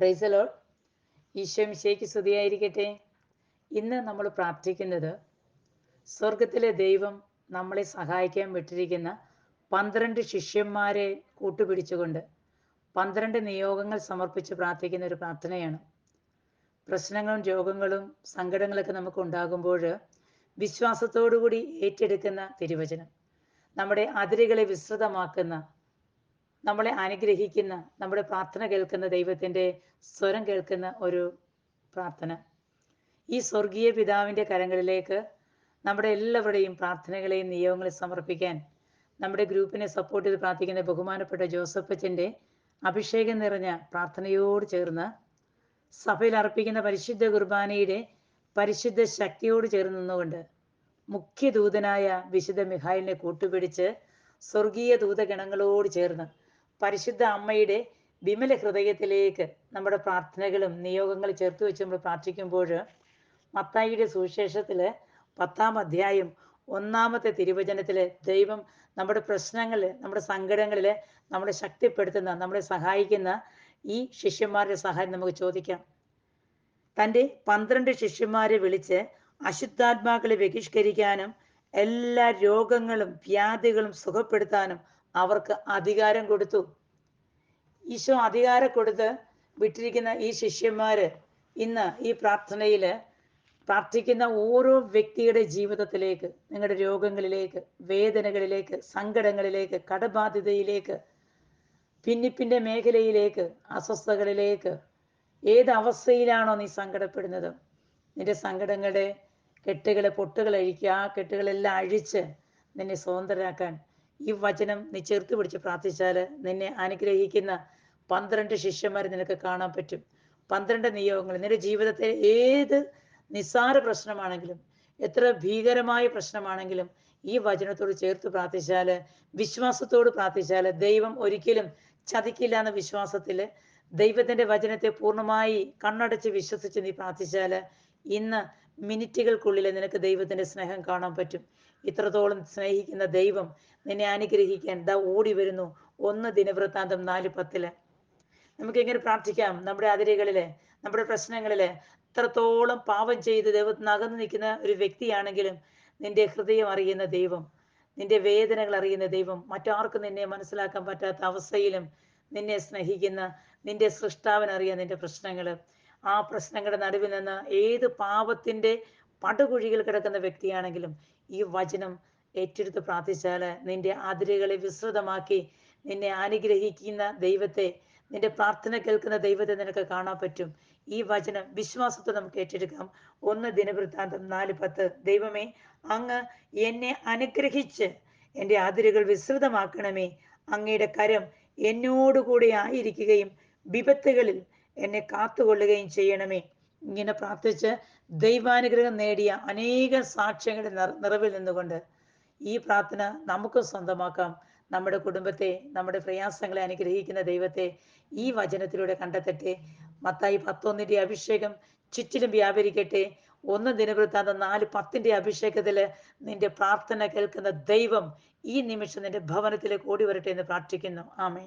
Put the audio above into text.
പ്രൈസലോ ഈശോ മിശേക്ക് സ്തുതിയായിരിക്കട്ടെ. ഇന്ന് നമ്മൾ പ്രാർത്ഥിക്കുന്നത് സ്വർഗത്തിലെ ദൈവം നമ്മളെ സഹായിക്കാൻ വിട്ടിരിക്കുന്ന പന്ത്രണ്ട് ശിഷ്യന്മാരെ കൂട്ടുപിടിച്ചുകൊണ്ട് പന്ത്രണ്ട് നിയോഗങ്ങൾ സമർപ്പിച്ച് പ്രാർത്ഥിക്കുന്ന ഒരു പ്രാർത്ഥനയാണ്. പ്രശ്നങ്ങളും രോഗങ്ങളും സങ്കടങ്ങളൊക്കെ നമുക്ക് ഉണ്ടാകുമ്പോൾ വിശ്വാസത്തോടുകൂടി ഏറ്റെടുക്കുന്ന തിരുവചനം. നമ്മുടെ അതിരുകളെ വിസ്തൃതമാക്കുന്ന നമ്മളെ അനുഗ്രഹിക്കുന്ന നമ്മുടെ പ്രാർത്ഥന കേൾക്കുന്ന ദൈവത്തിന്റെ സ്വരം കേൾക്കുന്ന ഒരു പ്രാർത്ഥന. ഈ സ്വർഗീയ പിതാവിന്റെ കരങ്ങളിലേക്ക് നമ്മുടെ എല്ലാവരുടെയും പ്രാർത്ഥനകളെയും നിയോഗങ്ങളെ സമർപ്പിക്കാൻ നമ്മുടെ ഗ്രൂപ്പിനെ സപ്പോർട്ട് ചെയ്ത് പ്രാർത്ഥിക്കുന്ന ബഹുമാനപ്പെട്ട ജോസഫ് അച്ഛന്റെ അഭിഷേകം നിറഞ്ഞ പ്രാർത്ഥനയോട് ചേർന്ന് സഭയിൽ അർപ്പിക്കുന്ന പരിശുദ്ധ കുർബാനയുടെ പരിശുദ്ധ ശക്തിയോട് ചേർന്ന് നിന്നുകൊണ്ട് മുഖ്യദൂതനായ വിശുദ്ധ മിഹായിലിനെ കൂട്ടുപിടിച്ച് സ്വർഗീയ ദൂതഗണങ്ങളോട് ചേർന്ന് പരിശുദ്ധ അമ്മയുടെ വിമല ഹൃദയത്തിലേക്ക് നമ്മുടെ പ്രാർത്ഥനകളും നിയോഗങ്ങളും ചേർത്ത് വെച്ച് നമ്മൾ പ്രാർത്ഥിക്കുമ്പോൾ മത്തായിയുടെ സുവിശേഷത്തിൽ പത്താം അധ്യായം ഒന്നാമത്തെ തിരുവചനത്തിൽ ദൈവം നമ്മുടെ പ്രശ്നങ്ങളിൽ നമ്മുടെ സങ്കടങ്ങളിൽ നമ്മളെ ശക്തിപ്പെടുത്തുന്ന നമ്മളെ സഹായിക്കുന്ന ഈ ശിഷ്യന്മാരുടെ സഹായം നമുക്ക് ചോദിക്കാം. തന്റെ പന്ത്രണ്ട് ശിഷ്യന്മാരെ വിളിച്ച് അശുദ്ധാത്മാക്കളെ ബഹിഷ്കരിക്കാനും എല്ലാ രോഗങ്ങളും വ്യാധികളും സുഖപ്പെടുത്താനും അവർക്ക് അധികാരം കൊടുത്തു. ഈശോ അധികാരം കൊടുത്ത് വിട്ടിരിക്കുന്ന ഈ ശിഷ്യന്മാര് ഇന്ന് ഈ പ്രാർത്ഥനയിൽ പ്രാർത്ഥിക്കുന്ന ഓരോ വ്യക്തിയുടെ ജീവിതത്തിലേക്ക് നിങ്ങളുടെ രോഗങ്ങളിലേക്ക് വേദനകളിലേക്ക് സങ്കടങ്ങളിലേക്ക് കടബാധ്യതയിലേക്ക് ഭിന്നിപ്പിന്റെ മേഖലയിലേക്ക് അസ്വസ്ഥതകളിലേക്ക് ഏത് അവസ്ഥയിലാണോ നീ സങ്കടപ്പെടുന്നത്? നിന്റെ സങ്കടങ്ങളുടെ കെട്ടുകളെ പൊട്ടുകൾ അഴിക്കുക ആ കെട്ടുകളെല്ലാം അഴിച്ച് നിന്നെ സ്വതന്ത്രരാക്കാൻ ഈ വചനം നീ ചേർത്ത് പിടിച്ച് പ്രാർത്ഥിച്ചാൽ നിന്നെ അനുഗ്രഹിക്കുന്ന പന്ത്രണ്ട് ശിഷ്യന്മാരെ നിനക്ക് കാണാൻ പറ്റും. പന്ത്രണ്ട് നിയോഗങ്ങൾ. നിന്റെ ജീവിതത്തെ ഏത് നിസ്സാര പ്രശ്നമാണെങ്കിലും എത്ര ഭീകരമായ പ്രശ്നമാണെങ്കിലും ഈ വചനത്തോട് ചേർത്ത് പ്രാർത്ഥിച്ചാൽ വിശ്വാസത്തോട് പ്രാർത്ഥിച്ചാൽ ദൈവം ഒരിക്കലും ചതിക്കില്ല എന്ന വിശ്വാസത്തിൽ ദൈവത്തിന്റെ വചനത്തെ പൂർണമായി കണ്ണടച്ച് വിശ്വസിച്ച് നീ പ്രാർത്ഥിച്ചാൽ ഇന്ന് മിനിറ്റുകൾക്കുള്ളിൽ നിനക്ക് ദൈവത്തിന്റെ സ്നേഹം കാണാൻ പറ്റും. ഇത്രത്തോളം സ്നേഹിക്കുന്ന ദൈവം നിന്നെ അനുഗ്രഹിക്കാൻ ദ ഓടി വരുന്നു. ഒന്ന് ദിനവൃത്താന്തം നാല് പത്തിൽ. നമുക്ക് എങ്ങനെ പ്രാർത്ഥിക്കാം? നമ്മുടെ അതിരുകളിൽ നമ്മുടെ പ്രശ്നങ്ങളിൽ ഇത്രത്തോളം പാപം ചെയ്ത് ദൈവത്തിന് അകന്നു നിൽക്കുന്ന ഒരു വ്യക്തിയാണെങ്കിലും നിന്റെ ഹൃദയം അറിയുന്ന ദൈവം നിന്റെ വേദനകൾ അറിയുന്ന ദൈവം മറ്റാർക്കും നിന്നെ മനസ്സിലാക്കാൻ പറ്റാത്ത അവസ്ഥയിലും നിന്നെ സ്നേഹിക്കുന്ന നിന്റെ സൃഷ്ടാവൻ അറിയാൻ നിന്റെ പ്രശ്നങ്ങൾ ആ പ്രശ്നങ്ങളുടെ നടുവിൽ നിന്ന് ഏത് പാപത്തിന്റെ പടുകുഴിയിൽ കിടക്കുന്ന വ്യക്തിയാണെങ്കിലും ഈ വചനം ഏറ്റെടുത്ത് പ്രാർത്ഥിച്ചാൽ നിന്റെ അതിരുകളെ വിസ്തൃതമാക്കി നിന്നെ അനുഗ്രഹിക്കുന്ന ദൈവത്തെ നിന്റെ പ്രാർത്ഥന കേൾക്കുന്ന ദൈവത്തെ നിനക്ക് കാണാൻ പറ്റും. ഈ വചനം വിശ്വാസത്തെ നമുക്ക് ഏറ്റെടുക്കാം. ഒന്ന് ദിനവൃത്താന്തം നാല് പത്ത്. ദൈവമേ അങ്ങ് എന്നെ അനുഗ്രഹിച്ച് എന്റെ അതിരുകൾ വിസ്തൃതമാക്കണമേ. അങ്ങയുടെ കരം എന്നോടുകൂടെ ആയിരിക്കുകയും വിപത്തുകളിൽ എന്നെ കാത്തുകൊള്ളുകയും ചെയ്യണമേ. ഇങ്ങനെ പ്രാർത്ഥിച്ച് ദൈവാനുഗ്രഹം നേടിയ അനേക സാക്ഷ്യങ്ങളുടെ നിറവിൽ നിന്നുകൊണ്ട് ഈ പ്രാർത്ഥന നമുക്കും സ്വന്തമാക്കാം. നമ്മുടെ കുടുംബത്തെ നമ്മുടെ പ്രയാസങ്ങളെ അനുഗ്രഹിക്കുന്ന ദൈവത്തെ ഈ വചനത്തിലൂടെ കണ്ടെത്തട്ടെ. മത്തായി പത്തൊന്നിന്റെ അഭിഷേകം ചുറ്റിലും വ്യാപരിക്കട്ടെ. ഒന്ന് ദിനവൃത്താന്തം നാല് പത്തിന്റെ അഭിഷേകത്തിൽ നിന്റെ പ്രാർത്ഥന കേൾക്കുന്ന ദൈവം ഈ നിമിഷം നിന്റെ ഭവനത്തിലേക്ക് ഓടി വരട്ടെ എന്ന് പ്രാർത്ഥിക്കുന്നു. ആമേ